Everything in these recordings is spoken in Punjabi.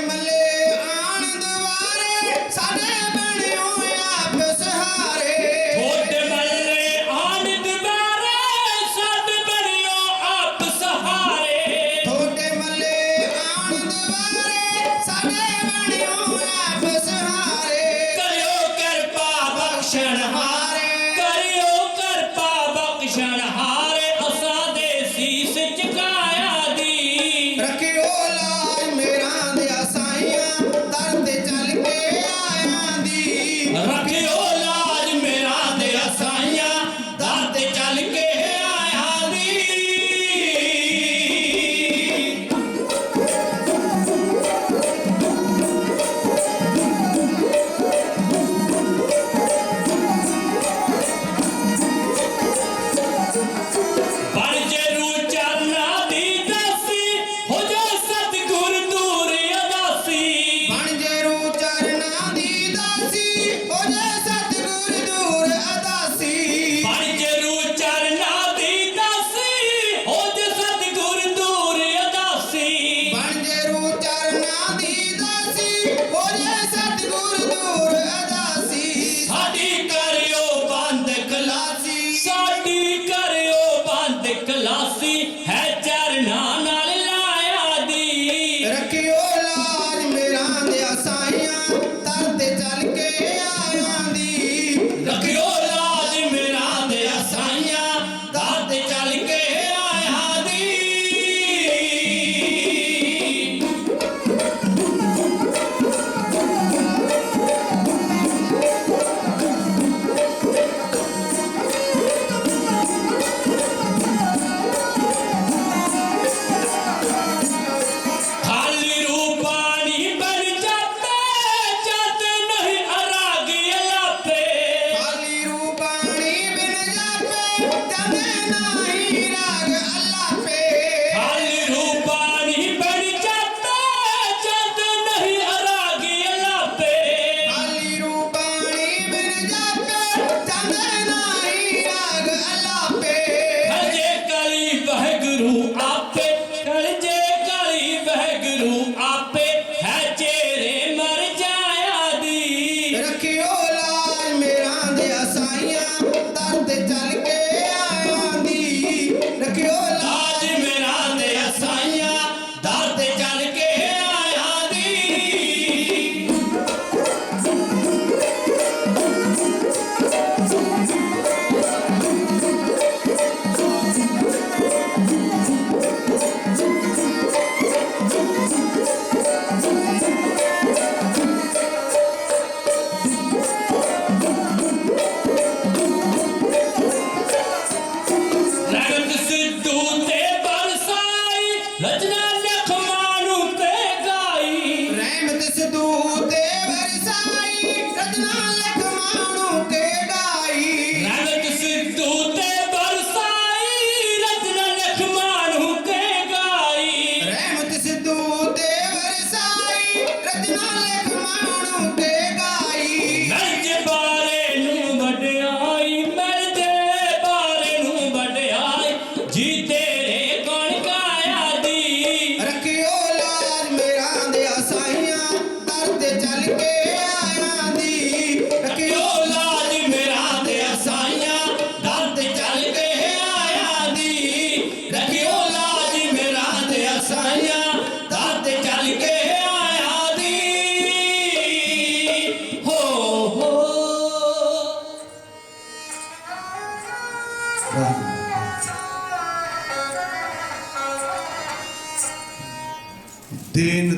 మళ్ళీ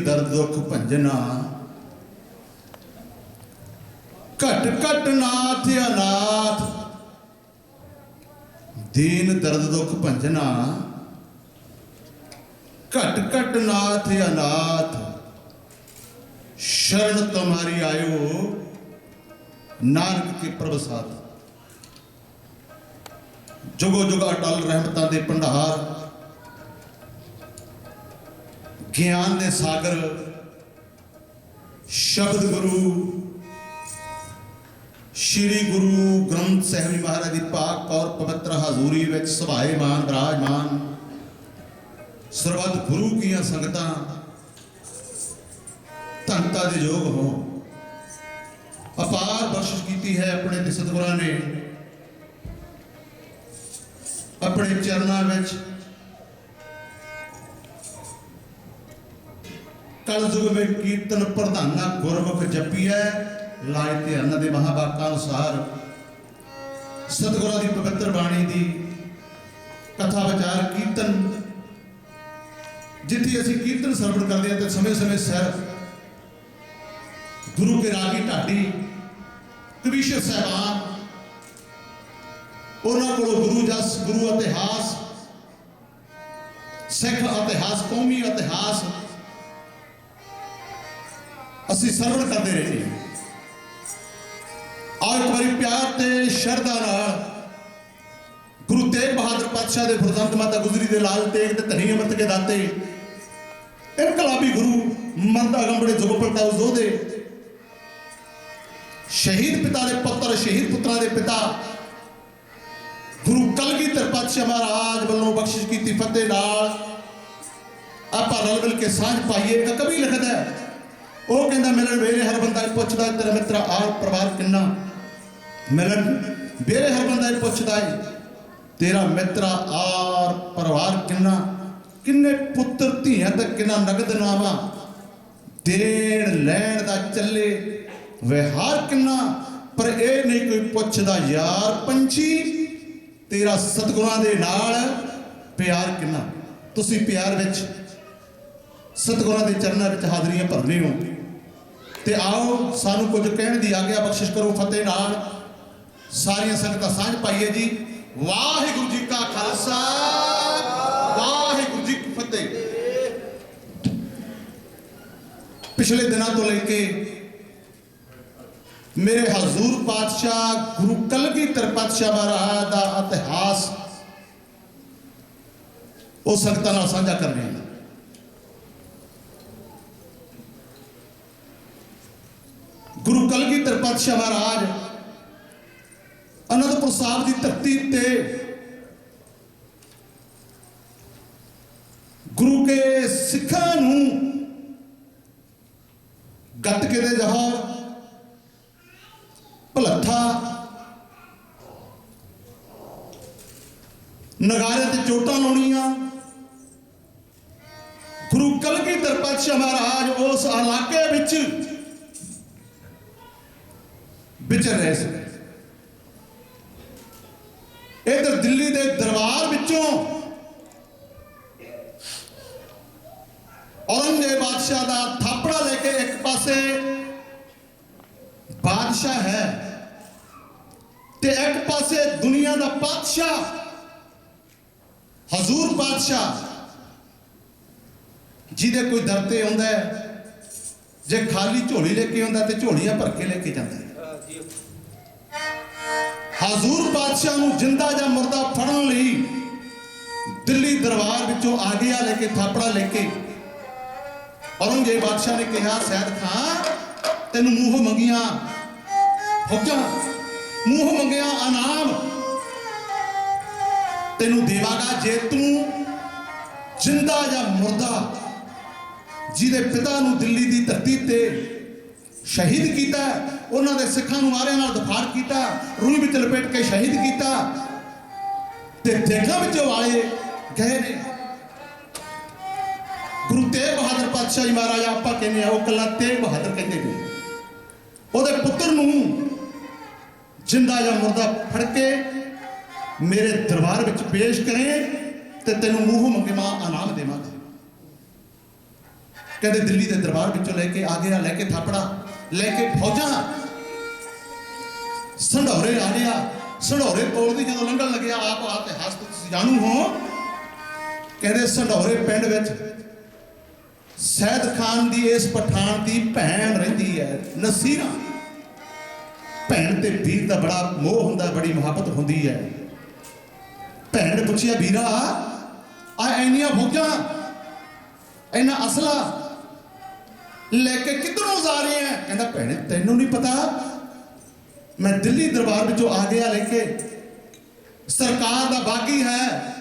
ਦਰਦ ਦੁੱਖ ਭੰਜਨਾ। ਘਟ ਘਟ ਨਾਥ ਅਨਾਥ। ਦੇਨ ਦਰਦ ਦੁੱਖ ਭੰਜਨਾ। ਘਟ ਘਟ ਨਾਥ ਅਨਾਥ। ਸ਼ਰਨ ਤੁਮਾਰੀ ਆਇਓ। ਨਾਨਕ ਕੀ ਪ੍ਰਭਸਾਤ ਜੁਗੋ ਜੁਗਾ ਅਟਲ ਰਹਿਮਤਾਂ ਦੇ ਭੰਡਾਰ। ਗਿਆਨ ਦੇ ਸਾਗਰ, ਸ਼ਬਦ ਗੁਰੂ, ਸ਼੍ਰੀ ਗੁਰੂ ਗ੍ਰੰਥ ਸਾਹਿਬ ਜੀ ਮਹਾਰਾਜ ਦੀ ਪਾਕ ਔਰ ਪਵਿੱਤਰ ਹਜ਼ੂਰੀ ਵਿੱਚ ਸੁਭਾਏਮਾਨ, ਬਿਰਾਜਮਾਨ, ਸਰਬੱਤ ਗੁਰੂ ਕੀਆਂ ਸੰਗਤਾਂ ਧੰਤਾ ਦੇ ਯੋਗ ਹੋ ਅਪਾਰ ਬਖਸ਼ਿਸ਼ ਕੀਤੀ ਹੈ ਆਪਣੇ ਤੇ ਸਤਿਗੁਰਾਂ ਨੇ। ਆਪਣੇ ਚਰਨਾਂ ਵਿੱਚ ਕਲ ਯੁਗ ਵਿੱਚ ਕੀਰਤਨ ਪ੍ਰਧਾਨਾ ਗੁਰਮੁਖ ਜਪੀਐ, ਲਾਇ ਤੇ ਦੇ ਮਹਾਵਾਕਾਂ ਅਨੁਸਾਰ। ਸਤਿਗੁਰਾਂ ਦੀ ਪਵਿੱਤਰ ਬਾਣੀ ਦੀ ਕਥਾ ਵਿਚਾਰ ਕੀਰਤਨ। ਜਿੱਥੇ ਅਸੀਂ ਕੀਰਤਨ ਸਰਵਣ ਕਰਦੇ ਹਾਂ ਤੇ ਸਮੇਂ-ਸਮੇਂ ਸਿਰ ਗੁਰੂ ਕੇ ਰਾਗੀ ਢਾਡੀ, ਕਵੀਸ਼ਰ ਸਾਹਿਬਾਨ, ਉਹਨਾਂ ਕੋਲੋਂ ਗੁਰੂ ਜਸ, ਗੁਰੂ ਇਤਿਹਾਸ, ਸਿੱਖ ਇਤਿਹਾਸ, ਕੌਮੀ ਇਤਿਹਾਸ ਅਸੀਂ ਸਰਵਣ ਕਰਦੇ ਰਹੇ ਹਾਂ ਆਓ ਇੱਕ ਵਾਰੀ ਪਿਆਰ ਤੇ ਸ਼ਰਧਾ ਨਾਲ ਗੁਰੂ ਤੇਗ ਬਹਾਦਰ ਪਾਤਸ਼ਾਹ ਦੇ ਫਰਜ਼ੰਦ ਮਾਤਾ ਗੁਜਰੀ ਦੇ ਲਾਲ ਤੇਗ ਤੇ ਧਨੀ ਅਮਰਤ ਕੇ ਦਾਤੇ ਇਨਕਲਾਬੀ ਗੁਰੂ ਮੰਦਾ ਗੰਬੜੇ ਜੁਗਪਲ ਜ਼ੋਦੇ ਸ਼ਹੀਦ ਪਿਤਾ ਦੇ ਪੁੱਤਰ ਸ਼ਹੀਦ ਪੁੱਤਰਾਂ ਦੇ ਪਿਤਾ ਗੁਰੂ ਕਲਗੀਧਰ ਪਾਤਸ਼ਾਹ ਮਹਾਰਾਜ ਵੱਲੋਂ ਬਖਸ਼ਿਸ਼ ਕੀਤੀ ਫਤਿਹ ਨਾਲ। ਆਪਾਂ ਰਲ ਮਿਲ ਕੇ ਸਾਂਝ ਪਾਈਏ ਇੱਕ ਕਵੀ ਲਿਖਦਾ ਹੈ, ਉਹ ਕਹਿੰਦਾ ਮਿਲਣ ਵੇਲੇ ਹਰ ਬੰਦਾ ਇਹ ਪੁੱਛਦਾ, ਤੇਰਾ ਮਿੱਤਰ ਆਰ ਪਰਿਵਾਰ ਕਿੰਨਾ? ਮਿਲਣ ਵੇਲੇ ਹਰ ਬੰਦਾ ਇਹ ਪੁੱਛਦਾ ਹੈ ਤੇਰਾ ਮਿੱਤਰ ਆਰ ਪਰਿਵਾਰ ਕਿੰਨਾ? ਕਿੰਨੇ ਪੁੱਤਰ ਧੀਆਂ ਤੇ ਕਿੰਨਾ ਨਗਦ ਨਾਵਾ? ਦੇਣ ਲੈਣ ਦਾ ਚੱਲੇ ਵਿਹਾਰ ਕਿੰਨਾ? ਪਰ ਇਹ ਨਹੀਂ ਕੋਈ ਪੁੱਛਦਾ, ਯਾਰ ਪੰਛੀ, ਤੇਰਾ ਸਤਿਗੁਰਾਂ ਦੇ ਨਾਲ ਪਿਆਰ ਕਿੰਨਾ? ਤੁਸੀਂ ਪਿਆਰ ਵਿੱਚ ਸਤਿਗੁਰਾਂ ਦੇ ਚਰਨਾਂ ਵਿੱਚ ਹਾਜ਼ਰੀਆਂ ਭਰਨੇ ਹੋ। ਤੇ ਆਓ ਸਾਨੂੰ ਕੁਝ ਕਹਿਣ ਦੀ ਆਗਿਆ ਬਖਸ਼ਿਸ਼ ਕਰੋ, ਫਤਿਹ ਨਾਲ। ਸਾਰੀਆਂ ਸੰਗਤਾਂ ਸਾਂਝ ਪਾਈਏ ਜੀ। ਵਾਹਿਗੁਰੂ ਜੀ ਕਾ ਖਾਲਸਾ, ਵਾਹਿਗੁਰੂ ਜੀ ਕੀ ਫਤਿਹ। ਪਿਛਲੇ ਦਿਨਾਂ ਤੋਂ ਲੈ ਕੇ ਮੇਰੇ ਹਜ਼ੂਰ ਪਾਤਸ਼ਾਹ ਗੁਰੂ ਕਲਗੀਧਰ ਪਾਤਸ਼ਾਹ ਮਹਾਰਾਜ ਦਾ ਇਤਿਹਾਸ, ਉਹ ਸੰਗਤਾਂ ਨਾਲ ਸਾਂਝਾ ਕਰ ਰਹੇ ਹਾਂ। ਗੁਰੂ ਕਲਗੀਧਰ ਪਾਤਸ਼ਾਹ ਮਹਾਰਾਜ ਅਨੰਦਪੁਰ ਸਾਹਿਬ ਦੀ ਧਰਤੀ ਤੇ ਗੁਰੂ ਕੇ ਸਿੱਖਾਂ ਨੂੰ ਗੱਤਕੇ ਦੇ ਜਹਾਜ਼ ਭਲੱਥਾ ਨਗਾਰੇ ਤੇ ਚੋਟਾਂ ਲਾਉਣੀਆਂ। ਗੁਰੂ ਕਲਗੀਧਰ ਪਾਤਸ਼ਾਹ ਮਹਾਰਾਜ ਉਸ ਇਲਾਕੇ ਵਿੱਚ ਵਿਚਰ ਰਹੇ ਸੀ। ਇਧਰ ਦਿੱਲੀ ਦੇ ਦਰਬਾਰ ਵਿੱਚੋਂ ਔਰੰਗਜ਼ੇਬ ਬਾਦਸ਼ਾਹ ਦਾ ਥਾਪੜਾ ਲੈ ਕੇ ਇੱਕ ਪਾਸੇ ਬਾਦਸ਼ਾਹ ਹੈ ਤੇ ਇੱਕ ਪਾਸੇ ਦੁਨੀਆ ਦਾ ਪਾਤਸ਼ਾਹ, ਹਜ਼ੂਰ ਪਾਤਸ਼ਾਹ, ਜਿਹਦੇ ਕੋਈ ਦਰ ਤੇ ਆਉਂਦਾ ਜੇ ਖਾਲੀ ਝੋਲੀ ਲੈ ਕੇ ਆਉਂਦਾ ਤੇ ਝੋਲੀਆਂ ਭਰ ਕੇ ਲੈ ਕੇ ਜਾਂਦਾ ਹੈ। ਹਜ਼ੂਰ ਪਾਤਸ਼ਾਹ ਨੂੰ ਜਿੰਦਾ ਜਾਂ ਮੁਰਦਾ ਫੜਨ ਲਈ ਦਿੱਲੀ ਦਰਬਾਰ ਵਿੱਚੋਂ ਆਗਿਆ ਲੈ ਕੇ, ਥਾਪੜਾ ਲੈ ਕੇ ਔਰੰਗਜ਼ੇਬ ਬਾਦਸ਼ਾਹ ਨੇ ਕਿਹਾ, ਸੈਦ ਖਾਂ ਤੈਨੂੰ ਮੂੰਹ ਮੰਗੀਆਂ, ਫੌਜਾਂ, ਮੂੰਹ ਮੰਗਿਆ ਆਨਾਮ ਤੈਨੂੰ ਦੇਵਾਂਗਾ ਜੇ ਤੂੰ ਜਿੰਦਾ ਜਾਂ ਮੁਰਦਾ, ਜਿਹਦੇ ਪਿਤਾ ਨੂੰ ਦਿੱਲੀ ਦੀ ਧਰਤੀ ਤੇ ਸ਼ਹੀਦ ਕੀਤਾ, ਉਹਨਾਂ ਦੇ ਸਿੱਖਾਂ ਨੂੰ ਮਾਰਿਆ ਨਾਲ ਦਫਾੜ ਕੀਤਾ, ਰੂਹ ਵਿੱਚ ਲਪੇਟ ਕੇ ਸ਼ਹੀਦ ਕੀਤਾ। ਤੇ ਦੇਖਾਂ ਵਿੱਚ ਵਾਲੇ ਗਏ ਨੇ। ਗੁਰੂ ਤੇਗ ਬਹਾਦਰ ਪਾਤਸ਼ਾਹ ਜੀ ਮਹਾਰਾਜ, ਆਪਾਂ ਕਹਿੰਦੇ ਆ, ਉਹ ਕੱਲਾ ਤੇਗ ਬਹਾਦਰ ਕਹਿੰਦੇ ਨੇ। ਉਹਦੇ ਪੁੱਤਰ ਨੂੰ ਜਿੰਦਾ ਜਾਂ ਮੁਰਦਾ ਫੜ ਕੇ ਮੇਰੇ ਦਰਬਾਰ ਵਿੱਚ ਪੇਸ਼ ਕਰੇ ਤੇ ਤੈਨੂੰ ਮੂੰਹ ਮੰਗੇਵਾ ਆਨਾਮ ਦੇਵਾਂਗਾ। ਕਹਿੰਦੇ ਦਿੱਲੀ ਦੇ ਦਰਬਾਰ ਵਿੱਚੋਂ ਲੈ ਕੇ ਆ ਗਿਆ, ਲੈ ਕੇ ਥਾਪੜਾ। ਲੈ ਕੇ ਫੌਜਾਂ। ਸੰਢੌਰੇ ਆ ਗਿਆ ਕੋਲ ਦੀ ਜਦੋਂ ਲੰਘਣ ਲੱਗਿਆ, ਆਪ ਆ ਤੇ ਤੁਸੀਂ ਜਾਣੂ ਹੋ। ਕਹਿੰਦੇ ਸੰਢੌਰੇ ਪਿੰਡ ਵਿੱਚ ਸੈਦ ਖਾਨ ਦੀ ਇਸ ਪਠਾਨ ਦੀ ਭੈਣ ਰਹਿੰਦੀ ਹੈ, ਨਸੀਰਾ। ਭੈਣ ਤੇ ਵੀਰ ਦਾ ਬੜਾ ਮੋਹ ਹੁੰਦਾ, ਬੜੀ ਮੁਹੱਬਤ ਹੁੰਦੀ ਹੈ। ਭੈਣ ਨੇ ਪੁੱਛਿਆ, ਵੀਰਾ ਆ ਐਨੀਆਂ ਫੌਜਾਂ, ਇੰਨਾ ਅਸਲਾ ਲੈ ਕੇ ਕਿੱਧਰੋਂ ਜਾ ਰਹੇ ਆ? ਕਹਿੰਦਾ, ਭੈਣੇ, ਤੈਨੂੰ ਨਹੀਂ ਪਤਾ, ਮੈਂ ਦਿੱਲੀ ਦਰਬਾਰ ਵਿੱਚੋਂ ਆ ਗਿਆ ਲੈ ਕੇ। ਸਰਕਾਰ ਦਾ ਬਾਗੀ ਹੈ,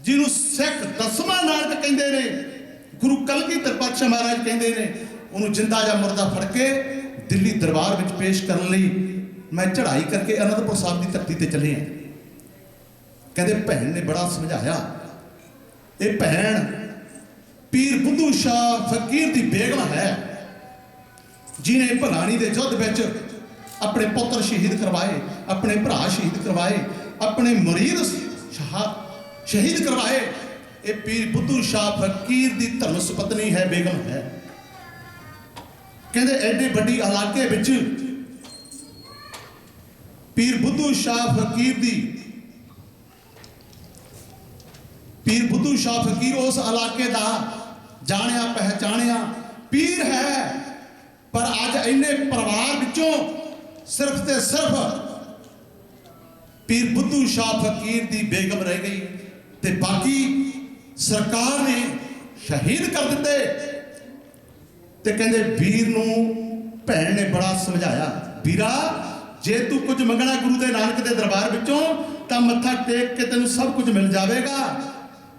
ਜਿਹਨੂੰ ਸਿੱਖ ਦਸਵਾਂ ਨਾਨਕ ਕਹਿੰਦੇ ਨੇ, ਗੁਰੂ ਕਲਗੀਧਰ ਪਾਤਸ਼ਾਹ ਮਹਾਰਾਜ ਕਹਿੰਦੇ ਨੇ, ਉਹਨੂੰ ਜਿੰਦਾ ਜਾਂ ਮੁਰਦਾ ਫੜ ਕੇ ਦਿੱਲੀ ਦਰਬਾਰ ਵਿੱਚ ਪੇਸ਼ ਕਰਨ ਲਈ ਮੈਂ ਚੜ੍ਹਾਈ ਕਰਕੇ ਅਨੰਦਪੁਰ ਸਾਹਿਬ ਦੀ ਧਰਤੀ ਤੇ ਚੱਲੇ ਆ। ਕਹਿੰਦੇ, ਭੈਣ ਨੇ ਬੜਾ ਸਮਝਾਇਆ। ਇਹ ਭੈਣ ਪੀਰ ਬੁੱਧੂ ਸ਼ਾਹ ਫਕੀਰ ਦੀ ਬੇਗਮ ਹੈ, ਜਿਨੇ ਭਲਾਣੀ ਦੇ ਯੁੱਧ ਵਿੱਚ ਆਪਣੇ ਪੁੱਤਰ ਸ਼ਹੀਦ ਕਰਵਾਏ, ਆਪਣੇ ਭਰਾ ਸ਼ਹੀਦ ਕਰਵਾਏ, ਆਪਣੇ ਮੁਰੀਦ ਸ਼ਹੀਦ ਕਰਵਾਏ, ਇਹ ਪੀਰ ਬੁੱਧੂ ਸ਼ਾਹ ਫਕੀਰ ਦੀ ਧਰਮ ਸੁਪਤਨੀ ਹੈ, ਬੇਗਮ ਹੈ। ਕਹਿੰਦੇ ਐਡੇ ਵੱਡੀ ਇਲਾਕੇ ਵਿੱਚ ਪੀਰ ਬੁੱਧੂ ਸ਼ਾਹ ਫਕੀਰ ਦੀ ਪੀਰ ਬੁੱਧੂ ਸ਼ਾਹ ਫਕੀਰ ਉਸ ਇਲਾਕੇ ਦਾ ਜਾਣਿਆ, ਪਹਿਚਾਣਿਆ। ਪੀਰ ਹੈ, ਪਰ ਅੱਜ ਇੰਨੇ ਪਰਿਵਾਰ ਵਿੱਚੋਂ ਸਿਰਫ ਤੇ ਸਿਰਫ ਪੀਰ ਬੁੱਧੂ ਸ਼ਾਹ ਫਕੀਰ ਦੀ ਬੇਗਮ ਰਹਿ ਗਈ ਤੇ ਬਾਕੀ ਸਰਕਾਰ ਨੇ ਸ਼ਹੀਦ ਕਰ ਦਿੱਤੇ। ਤੇ ਕਹਿੰਦੇ ਵੀਰ ਨੂੰ ਭੈਣ ਨੇ ਬੜਾ ਸਮਝਾਇਆ, ਵੀਰਾ, ਜੇ ਤੂੰ ਕੁਝ ਮੰਗਣਾ ਗੁਰੂ ਦੇ ਨਾਨਕ ਦੇ ਦਰਬਾਰ ਵਿੱਚੋਂ, ਤਾਂ ਮੱਥਾ ਟੇਕ ਕੇ ਤੈਨੂੰ ਸਭ ਕੁਝ ਮਿਲ ਜਾਵੇਗਾ।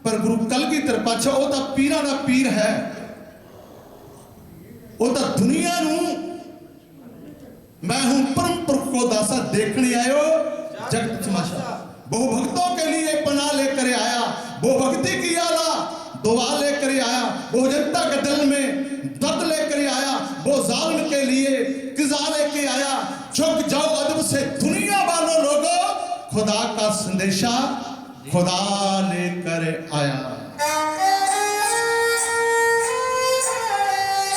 ਪਰ ਗੁਰੂ ਕਲਗੀਧਰ ਪਾਤਸ਼ਾਹ ਉਹ ਤਾਂ ਪੀਰਾਂ ਦਾ ਪੀਰ ਹੈ ਉਹ ਤਾਂ ਦੁਨੀਆ ਨੂੰ मैं हूं परम पुरख को दासा देखने आयो जगत तमाशा बहु भक्तों के लिए पना लेकर आया वो भक्ति की आला दुआ लेकर आया वो जनता के दिल में दर्द लेकर आया वो जालिम के लिए किजा लेके आया झुक जाओ अदब से दुनिया वालों लोगों खुदा का संदेशा खुदा लेकर आया